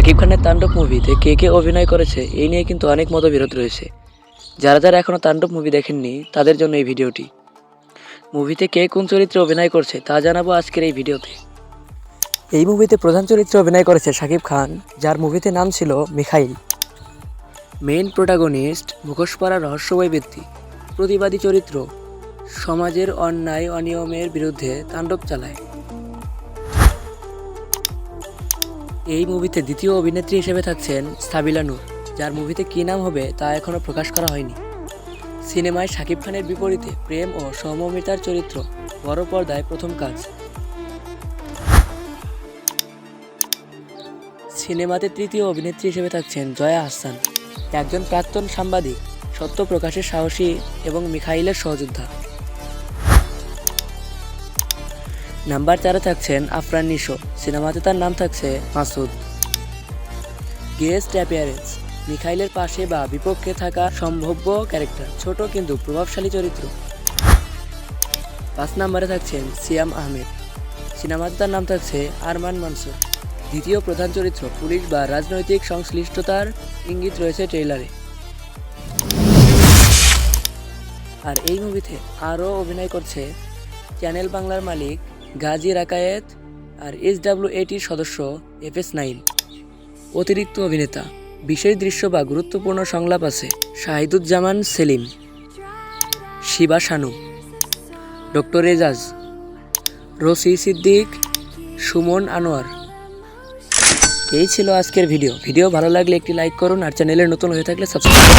শাকিব খানের তাণ্ডব মুভিতে কে কে অভিনয় করেছে, এই নিয়ে কিন্তু অনেক মতবিরোধ রয়েছে। যারা যারা এখনও তাণ্ডব মুভি দেখেননি, তাদের জন্য এই ভিডিওটি। মুভিতে কে কোন চরিত্রে অভিনয় করছে, তা জানাব আজকের এই ভিডিওতে। এই মুভিতে প্রধান চরিত্রে অভিনয় করেছে শাকিব খান, যার মুভিতে নাম ছিল মিখাইল। মেইন প্রোটাগনিস্ট মুখোশ পরা রহস্যময় ব্যক্তি প্রতিবাদী চরিত্র, সমাজের অন্যায় অনিয়মের বিরুদ্ধে তাণ্ডব চালায়। এই মুভিতে দ্বিতীয় অভিনেত্রী হিসেবে থাকছেন সাবিলা নূর, যার মুভিতে কী নাম হবে তা এখনও প্রকাশ করা হয়নি। সিনেমায় শাকিব খানের বিপরীতে প্রেম ও সমমিতার চরিত্র বড় পর্দায় প্রথম কাজ। সিনেমাতে তৃতীয় অভিনেত্রী হিসেবে থাকছেন জয়া আহসান, একজন প্রাক্তন সাংবাদিক, সত্য প্রকাশের সাহসী এবং মিখাইলের সহযোদ্ধা। নাম্বার চারে থাকছেন আফরান নিশো, সিনেমাতে তার নাম থাকছে মাসুদ। গেস্ট অ্যাপিয়ারেন্স, মিখাইলের পাশে বা বিপক্ষে থাকা সম্ভাব্য ক্যারেক্টার, ছোট কিন্তু প্রভাবশালী চরিত্র। পাঁচ নম্বরে থাকছেন সিয়াম আহমেদ, সিনেমাতে তার নাম থাকছে আরমান মানসুর। দ্বিতীয় প্রধান চরিত্র, পুলিশ বা রাজনৈতিক সংশ্লিষ্টতার ইঙ্গিত রয়েছে ট্রেইলারে। আর এই মুভিতে আরও অভিনয় করছে চ্যানেল বাংলার মালিক গাজী রাকায়েত আর এস ডাব্লিউ এটির সদস্য এফ এস নাইন অতিরিক্ত অভিনেতা। বিশেষ দৃশ্য বা গুরুত্বপূর্ণ সংলাপ আছে শাহিদুজ্জামান সেলিম, শিবা শানু, ডক্টর এজাজ রসি সিদ্দিক, সুমন আনোয়ার। এই ছিল আজকের ভিডিও। ভিডিও ভালো লাগলে একটি লাইক করুন আর চ্যানেলে নতুন হয়ে থাকলে সাবস্ক্রাইব